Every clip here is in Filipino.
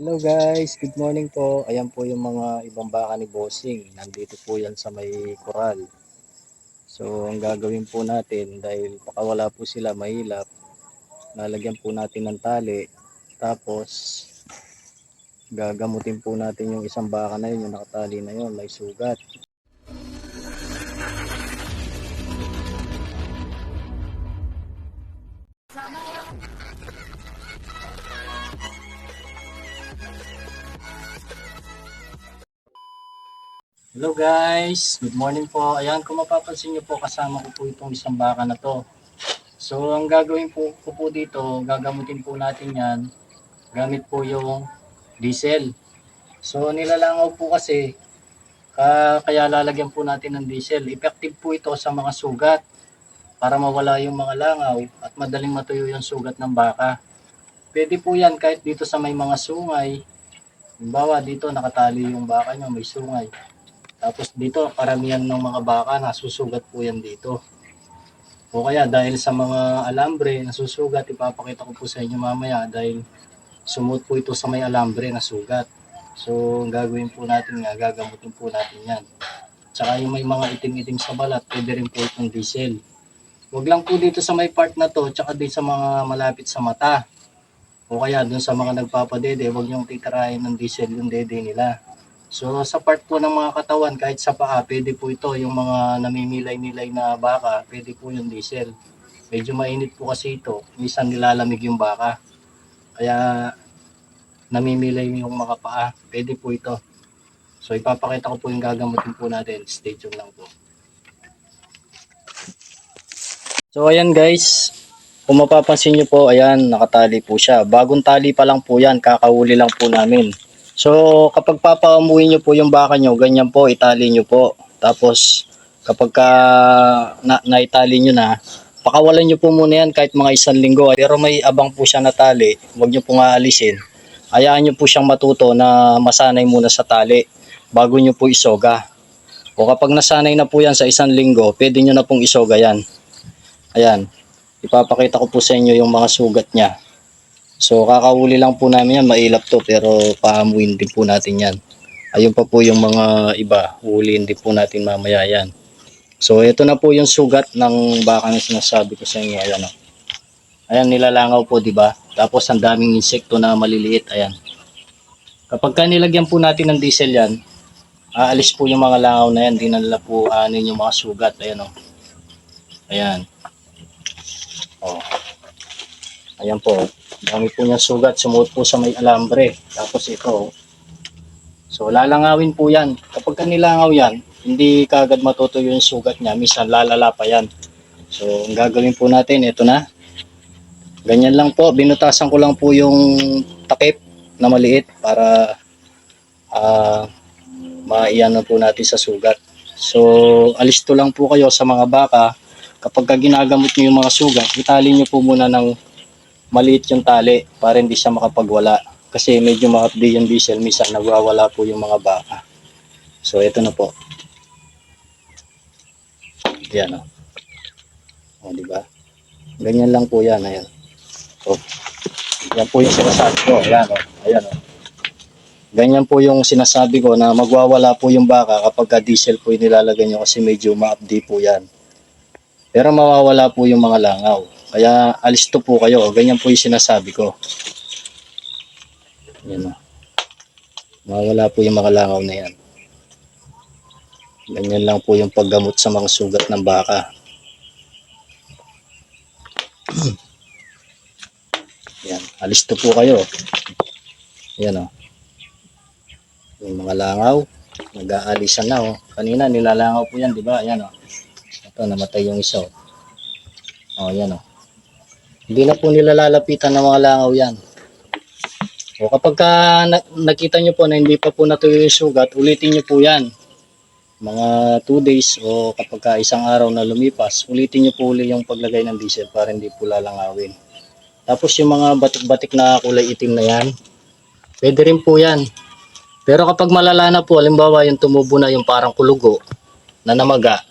Hello guys, good morning po. Ayan po yung mga ibang baka ni Bossing. Nandito po yan sa may koral. So, ang gagawin po natin dahil baka wala po sila mahilap, lalagyan po natin ng tali. Tapos, gagamutin po natin yung isang baka na yun, yung nakatali na yun, may sugat. Hello guys, good morning po. Ayan, kung mapapansin nyo po, kasama ko po itong isang baka na to. So, ang gagawin po ko po dito, gagamutin po natin yan, gamit po yung diesel. So, nilalangaw po kasi, ka, kaya lalagyan po natin ng diesel. Effective po ito sa mga sugat para mawala yung mga langaw at madaling matuyo yung sugat ng baka. Pwede po yan kahit dito sa may mga sungay. Halimbawa, dito nakatali yung baka nyo, may sungay. Tapos dito, karamihan ng mga baka nasusugat po yan dito. O kaya dahil sa mga alambre nasusugat, ipapakita ko po sa inyo mamaya dahil sumut po ito sa may alambre na sugat. So, gagawin po natin nga, gagamutin po natin yan. Tsaka yung may mga itim-itim sa balat, pwede rin po itong diesel. Huwag lang po dito sa may part na to, tsaka din sa mga malapit sa mata. O kaya dun sa mga nagpapadede, huwag niyong titirahin ng diesel yung dede nila. So sa part po ng mga katawan, kahit sa paa, pwede po ito, yung mga namimilay-milay na baka, pwede po yung diesel. Medyo mainit po kasi ito, minsan nilalamig yung baka. Kaya namimilay yung mga paa, pwede po ito. So ipapakita ko po yung gagamutin po natin, stay tuned lang po. So ayan guys, kung mapapansin nyo po, ayan, nakatali po siya. Bagong tali pa lang po yan, kakahuli lang po namin. So, kapag papaamuin nyo po yung baka nyo, ganyan po, itali nyo po. Tapos, kapag ka na, naitali nyo na, pakawalan nyo po muna yan kahit mga isang linggo. Pero may abang po siya na tali, huwag nyo pong aalisin. Hayaan nyo po siyang matuto na masanay muna sa tali bago nyo po isoga. O kapag nasanay na po yan sa isang linggo, pwede nyo na pong isoga yan. Ayan, ipapakita ko po sa inyo yung mga sugat niya. So kakahuli lang po namin yan, mailap to pero paamuin din po natin yan. Ayun pa po yung mga iba, huliin din po natin mamaya yan. So ito na po yung sugat ng baka na sinasabi ko sa inyo. Ayan, oh. ayan nilalangaw po, di ba? Tapos ang daming insekto na maliliit, ayan. Kapag ka nilagyan po natin ng diesel yan, aalis po yung mga langaw na yan, di na nila po anin yung mga sugat. Ayan, oh. Ayan. Oh. Ayan po. Dami po niya sugat. Sumuot po sa may alambre. Tapos ito. oh. So lalangawin po yan. Kapag ka nilangaw yan, hindi kagad matutuyo yung sugat niya. Minsan lalala pa yan. So ang gagawin po natin, ito na. Ganyan lang po. Binutasan ko lang po yung takip na maliit para ah maiano po natin sa sugat. So alisto lang po kayo sa mga baka. Kapag ka ginagamot niyo yung mga sugat, itali niyo po muna ng maliit yung tali para hindi siya makapagwala. Kasi medyo makapdi yung diesel, minsan nagwawala po yung mga baka. So, ito na po. Yan o. O, di ba? Ganyan lang po yan. Ayan. O. Yan po yung sinasabi ko. Ayan o. Ayan o. Ganyan po yung sinasabi ko na magwawala po yung baka kapag ka diesel po yung nilalagay nyo kasi medyo maapdi po yan. Pero mawawala po yung mga langaw. Kaya alisto po kayo. Ganyan po yung sinasabi ko. Yan o. Mawawala po yung mga langaw na yan. Ganyan lang po yung paggamot sa mga sugat ng baka. yan. Alisto po kayo. Yan o. Yung mga langaw. Nag-aalisan na o. Kanina nilalangaw po yan, di ba? Yan o. Ito, namatay yung isa. Oh, oh yan oh. Hindi na po nila lalapitan ng mga langaw yan. O kapag ka na- nakita nyo po na hindi pa po natuyo yung sugat, ulitin nyo po yan. Mga 2 days o kapag ka isang araw na lumipas, ulitin nyo po uli yung paglagay ng diesel para hindi po lalangawin. Tapos yung mga batik-batik na kulay itim na yan, pwede rin po yan. Pero kapag malala na po, halimbawa yung tumubo na yung parang kulugo na namaga,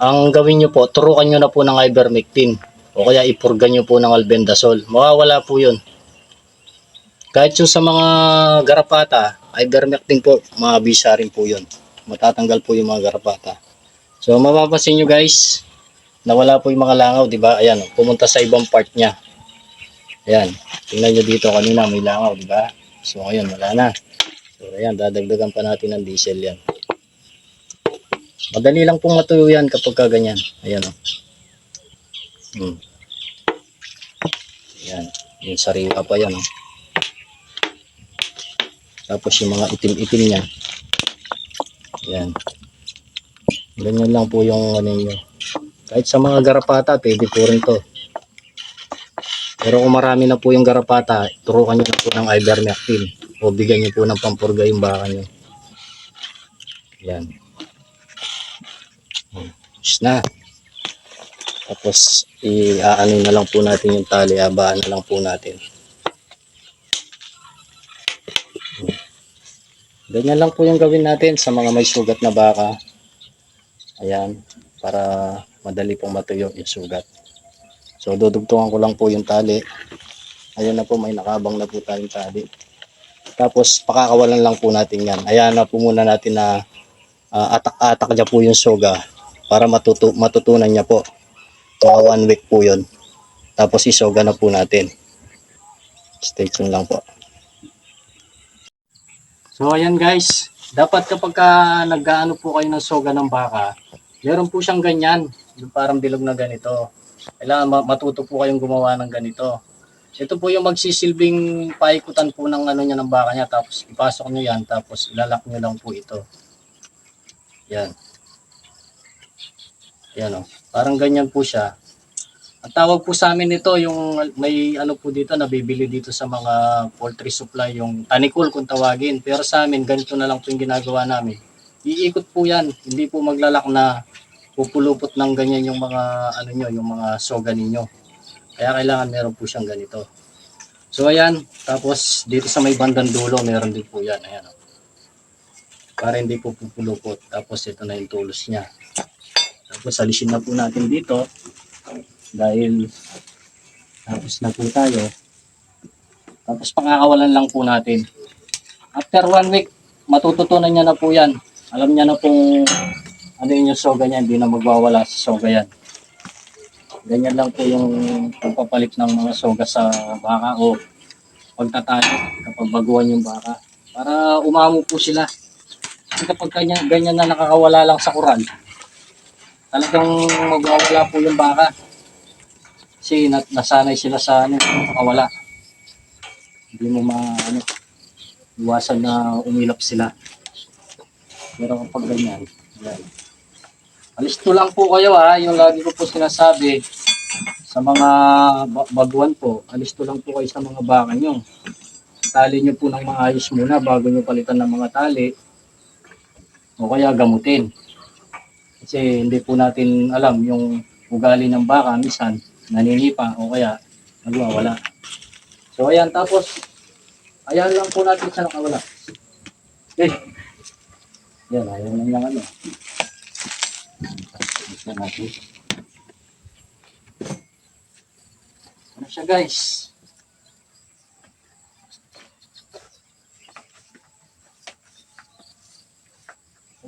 ang gawin nyo po, turukan nyo na po ng ivermectin o kaya ipurgan nyo po ng albendazole. Mawawala po yun. Kahit yung sa mga garapata, ivermectin po, mabisa rin po yun. Matatanggal po yung mga garapata. So mapapansin nyo guys, nawala po yung mga langaw, di ba? Ayan, pumunta sa ibang part niya. Ayan, tingnan nyo dito kanina may langaw, di ba? So ngayon, wala na. So ayan, dadagdagan pa natin ng diesel yan. Madali lang pong matuyo yan kapag ka ganyan. Ayan o. Hmm. Ayan, yung sariwa pa yan o. Tapos yung mga itim-itim niya. Ayan. Ganyan lang po yung ano nyo. Kahit sa mga garapata, pwede po rin to. Pero kung marami na po yung garapata, turukan nyo na po ng ivermectin. O bigyan nyo po ng pampurga yung baka nyo. Yan. Hmm. Tapos na. Tapos, i-ano na lang po natin yung tali. Abaan na lang po natin. Ganyan lang po yung gawin natin sa mga may sugat na baka. Ayan. Para madali pong matuyo yung sugat. So, dudugtungan ko lang po yung tali. Ayan na po, may nakabang na po tayong tali. Tapos, pakakawalan lang po natin yan. Ayan na po muna natin na ah, atak-atak niya po yung soga para matutu matutunan niya po. Mga one week po yun. Tapos, isoga na po natin. Stay tuned lang po. So, ayan guys. Dapat kapag ka nag-ano po kayo ng soga ng baka, meron po siyang ganyan. Yung parang bilog na ganito. Kailangan ma- matuto po kayong gumawa ng ganito. Ito po yung magsisilbing paikutan po ng ano niya ng baka niya. Tapos ipasok nyo yan. Tapos ilalak nyo lang po ito. Yan. Yan o. Parang ganyan po siya. Ang tawag po sa amin ito, yung may ano po dito, nabibili dito sa mga poultry supply, yung tanikul kung tawagin. Pero sa amin, ganito na lang po yung ginagawa namin. Iikot po yan. Hindi po maglalak na pupulupot ng ganyan yung mga ano nyo, yung mga soga ninyo. Kaya kailangan meron po siyang ganito. So ayan, tapos dito sa may bandang dulo, meron din po yan. Ayan. oh. Para hindi po pupulupot. Tapos ito na yung tulos niya. Tapos alisin na po natin dito dahil tapos na po tayo. Tapos pakakawalan lang po natin. After one week, matututunan niya na po yan. Alam niya na pong ano yun yung soga niya, hindi na magwawala sa soga yan. Ganyan lang po yung pagpapalit ng mga soga sa baka o pagtatalo kapag baguhan yung baka. Para umamo po sila. Kasi kapag ganyan, ganyan na nakakawala lang sa kural, talagang magwawala po yung baka. Kasi na, nasanay sila sa ano, nakakawala. Hindi mo ma, ano, iwasan na umilap sila. Pero kapag ganyan, yan. Alisto lang po kayo ha, yung lagi ko po sinasabi sa mga ba- baguhan po, alisto lang po kayo sa mga baka nyo. Tali nyo po ng maayos muna bago nyo palitan ng mga tali o kaya gamutin. Kasi hindi po natin alam yung ugali ng baka, minsan naninipa o kaya nagwawala. So ayan, tapos ayan lang po natin siya nakawala. Eh, yan, ayaw na lang ano. Ano siya guys?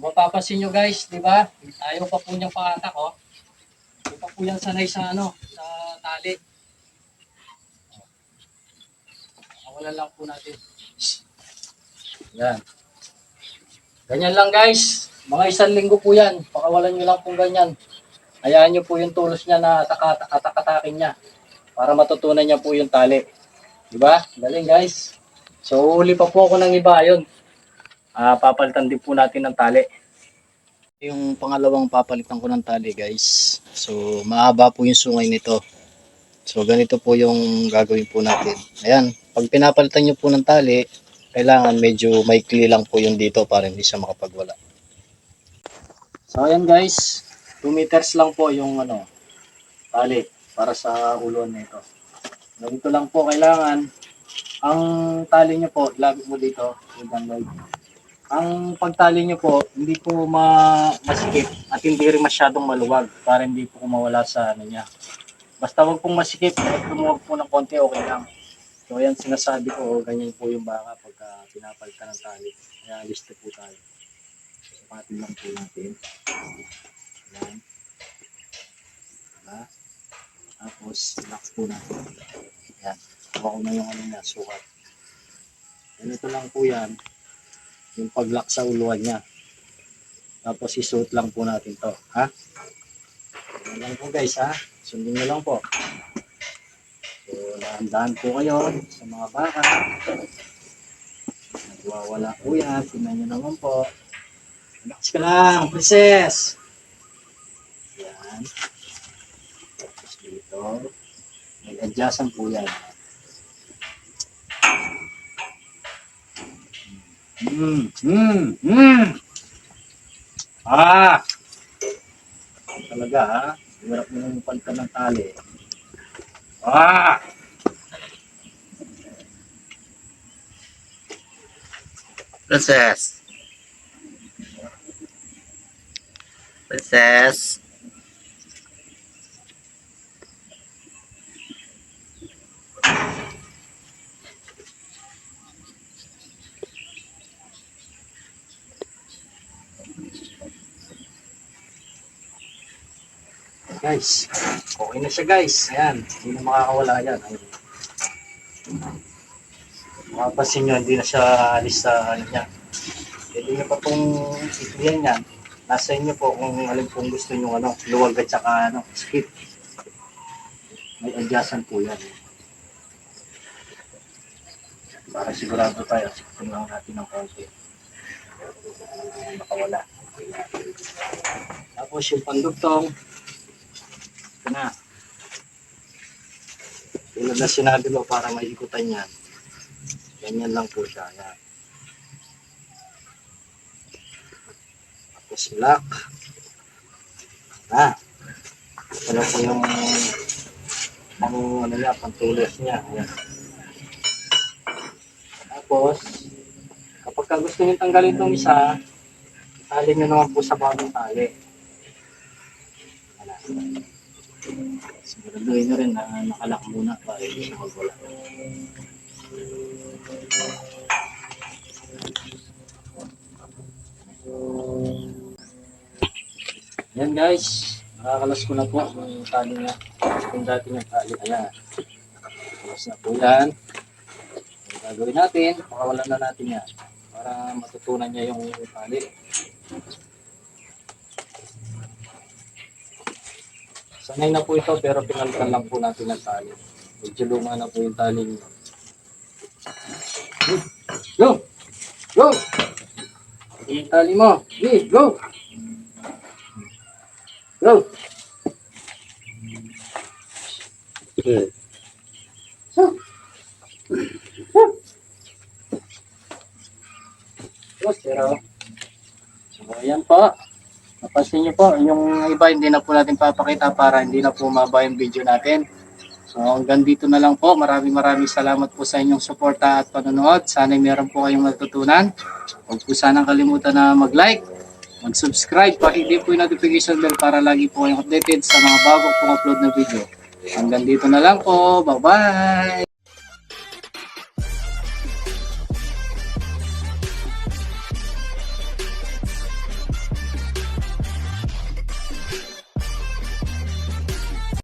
Mapapansin nyo guys, di ba? Ayaw pa po niyang pakatak, oh. Hindi pa po yan sanay sa ano, sa tali. Kawalan lang po natin. Yan. Ganyan lang guys. Mga isang linggo po yan. Pakawalan nyo lang po ganyan. Hayaan nyo po yung tulos niya na ataka- atak-atakin niya. Para matutunan niya po yung tali. Diba? Galing guys. So uli pa po ako ng iba. Ayun. Ah, papalitan din po natin ng tali. Yung pangalawang papalitan ko ng tali guys. So mahaba po yung sungay nito. So ganito po yung gagawin po natin. Ayan. Pag pinapalitan nyo po ng tali, kailangan medyo maikli lang po yung dito para hindi siya makapagwala. So ayan guys, 2 meters lang po yung ano, tali para sa ulon nito. Ganito lang po kailangan. Ang tali nyo po, ilagay mo dito, yung guide. Ang pagtali nyo po, hindi po ma masikip at hindi rin masyadong maluwag para hindi po mawala sa ano niya. Basta wag pong masikip, at lumuwag po ng konti, okay lang. So ayan sinasabi ko, ganyan po yung baka pagka pinapalitan ng tali. Kaya listo po tayo. Sukatin lang po natin. Ayan. Diba? Tapos, relax po natin. Ayan. Kuha ko na yung ano niya, sukat. Ganito lang po yan. Yung pag-lock sa uluan niya. Tapos isuot lang po natin to. Ha? Yan lang po guys ha. Sundin nyo lang po. So, dahan-dahan po kayo sa mga baka. Nagwawala po yan. Tingnan nyo naman po. Relax ka lang, princess. Yan. Tapos dito. May adjustan po yan. Hmm, hmm, hmm. Ah! Talaga ha. Hirap mo nung palitan ng tali. Ah! Princess. Princess. Guys, okay na siya guys. Ayan, hindi na makakawala yan. Ayun. Mapapansin nyo, hindi na siya alis sa ano niya. Pwede nyo pa pong ikliyan yan. Nasa inyo po kung alin pong gusto nyo ano, luwag at saka ano, skip. May adjustment po yan. Para sigurado tayo, sikipin lang natin ng konti. Makawala. Tapos yung pandugtong, na. Tulad na sinabi mo para maikutan yan. Ganyan lang po siya. Yan. Tapos lock. Na. Ano po yung ang ano niya, pantulos niya. Yan. Tapos, kapag ka gusto niyo tanggalin itong isa, tali niyo naman po sa bagong tali. Siguraduhin nyo rin na nakalak muna para hindi siya magwala. Yan guys, nakakalas ko na po yung tali niya. Yung dati yung tali. Ayan. Kalas na po yan. Ang gagawin natin, pakawalan na natin yan para matutunan niya yung tali. Sanay na po ito pero pinalitan lang po natin ng tali. Medyo luma na po yung tali niyo. Go! Go! Yung tali mo. Sige, go! Go! Hmm. Go, zero. So, ayan po. Napansin niyo po, yung iba hindi na po natin papakita para hindi na po maba yung video natin. So hanggang dito na lang po. Maraming maraming salamat po sa inyong suporta at panonood. Sana meron po kayong natutunan. Huwag po sanang kalimutan na mag-like, mag-subscribe, pakihit po yung notification bell para lagi po kayong updated sa mga bago pong upload na video. Hanggang dito na lang po. Bye-bye!